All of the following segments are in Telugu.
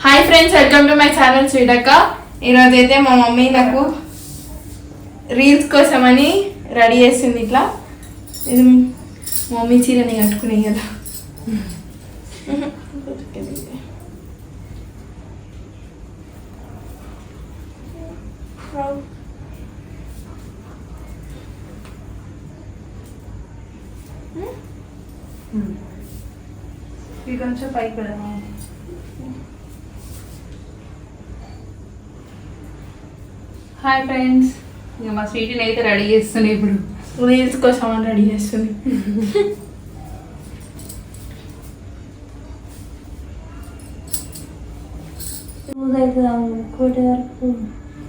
Hi friends welcome to my channel శ్రీడక్క ఈరోజు అయితే మా మమ్మీ నాకు రీల్స్ కోసమని రెడీ చేసింది ఇట్లా. ఇది మా మమ్మీ చీరని కట్టుకునే కదా. ఇది కొంచెం పైకి వెళ్ళాము హాయ్ ఫ్రెండ్స్ ఇక మా స్వీటీని అయితే రెడీ చేస్తున్నాయి ఇప్పుడు. రీల్స్ కోసం రెడీ చేస్తుంది.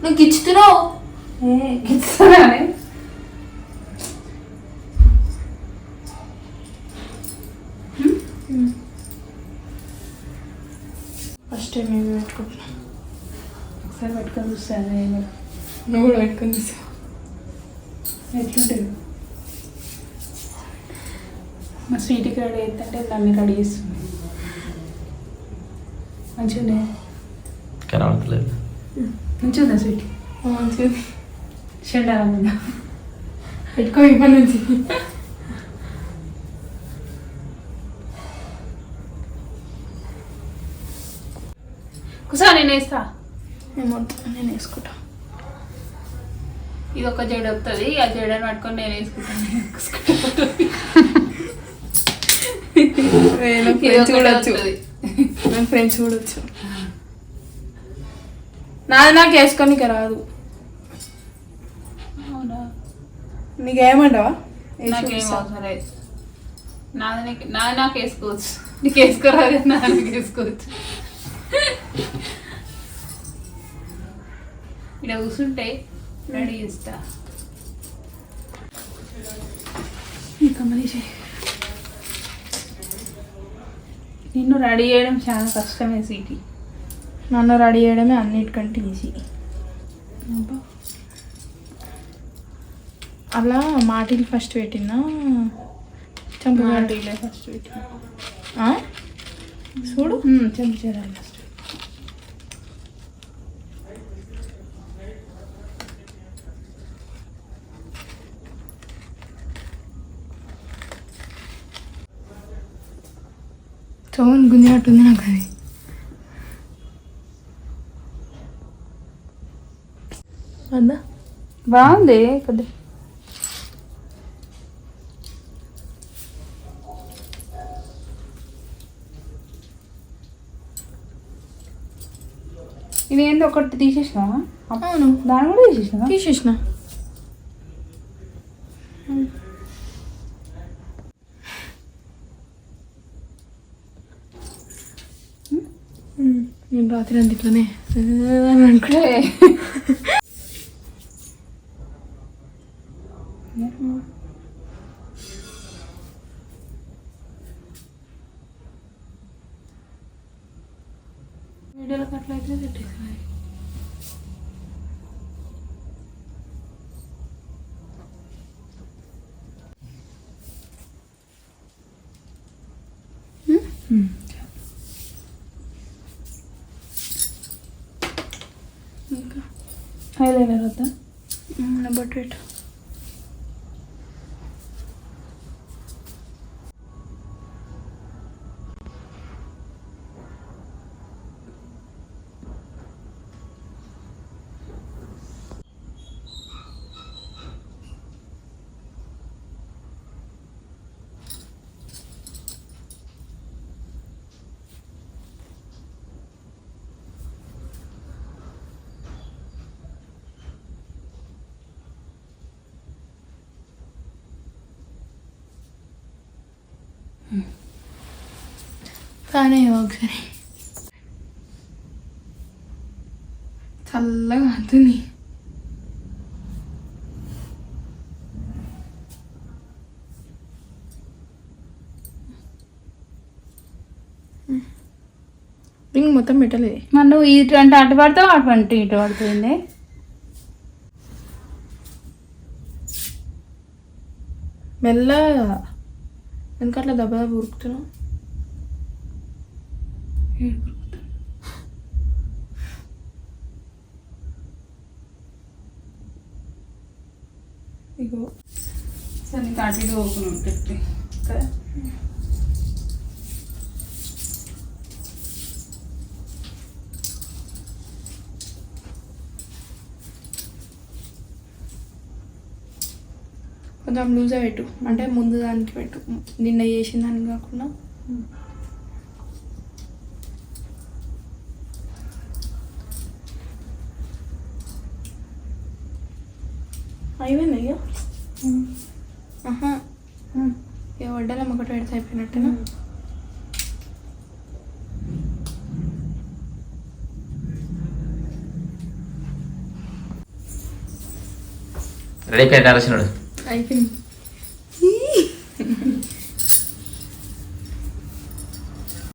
నువ్వు గిచ్చుతున్నావు? ఏ గిస్తున్నానే ఫస్ట్ టైం ఏమి పెట్టుకుంటున్నా. ఒకసారి పట్టుకొని చూస్తాను నేను. నువ్వు కూడా పెట్టుకుని ఎట్లుంటుంది? మా స్వీట్కి రెడీ అవుతుంటే దాన్ని రెడీ చేస్తుంది. మంచిగా ఉండే కనబడతలేదు. మంచిగా ఉందా స్వీట్ మంచిది షెండాలం ఉందా పెట్టుకో ఇప్పటి నుంచి. కుసా నేను వేస్తా. ఏమొద్దు నేను వేసుకుంటా. ఇది ఒక జడ వస్తుంది ఆ జడని పట్టుకొని నేను వేసుకుంటాను. చూడొచ్చు. నేను ఫ్రెండ్స్ చూడొచ్చు. నాది నాకు వేసుకోనికి రాదు. అవునా? నీకేమంటావా? నాకేం. అవసరం లేదు. నాది నీకు నాది నాకు వేసుకోవచ్చు. నీకు వేసుకోరాదు నాది నీకు వేసుకోవచ్చు. ఇక్కడ కూర్చుంటే రెడీ చేస్తా. ఇంకా మనిషి నిన్ను రెడీ చేయడం చాలా కష్టమే సీటీ. నన్ను రెడీ చేయడమే అన్నిటికంటే ఈజీ అలా మాటిల్ ఫస్ట్ పెట్టినా చంపగాడి. ఫస్ట్ పెట్టి చూడు. చెంచాలి ఫస్ట్ చౌన్ గుంజినట్టుంది నాకు అది. అందా బాగుంది కొద్ది. ఇది ఏంది ఒకటి తీసేసినావా? అవును. దాన్ని కూడా తీసేసినావా? తీసేసిన. నేను రాత్రి అంత ఇట్లనే అని అనుకుంటా వీడియోలకు అట్లయితే పెట్టేసాయి hundred. కానీ ఒకసారి. చల్లగా అంతుంది రింగ్ మొత్తం పెట్టలేదు. మరి నువ్వు ఇటు అంటే అటు పడతావు అటు అంటే ఇటు పడుతుంది? మెల్లగా. ఎందుకట్లా దెబ్బ దెబ్బ ఉరుకుతున్నావు. ఇగో. సరే నీకు ఓపెన్ ఉంటుంది కొంచెం లూజ్ పెట్టు. అంటే ముందు దానికి పెట్టు. నిన్న చేసిన దానికి కాకుండా. అయిపోయింది అయ్యో ఆహా. ఇక వడ్డలం ఒకటి పెడితే అయిపోయినట్టుగా రెడీ అయిపోయింది రాసినాడు అయిపోయింది.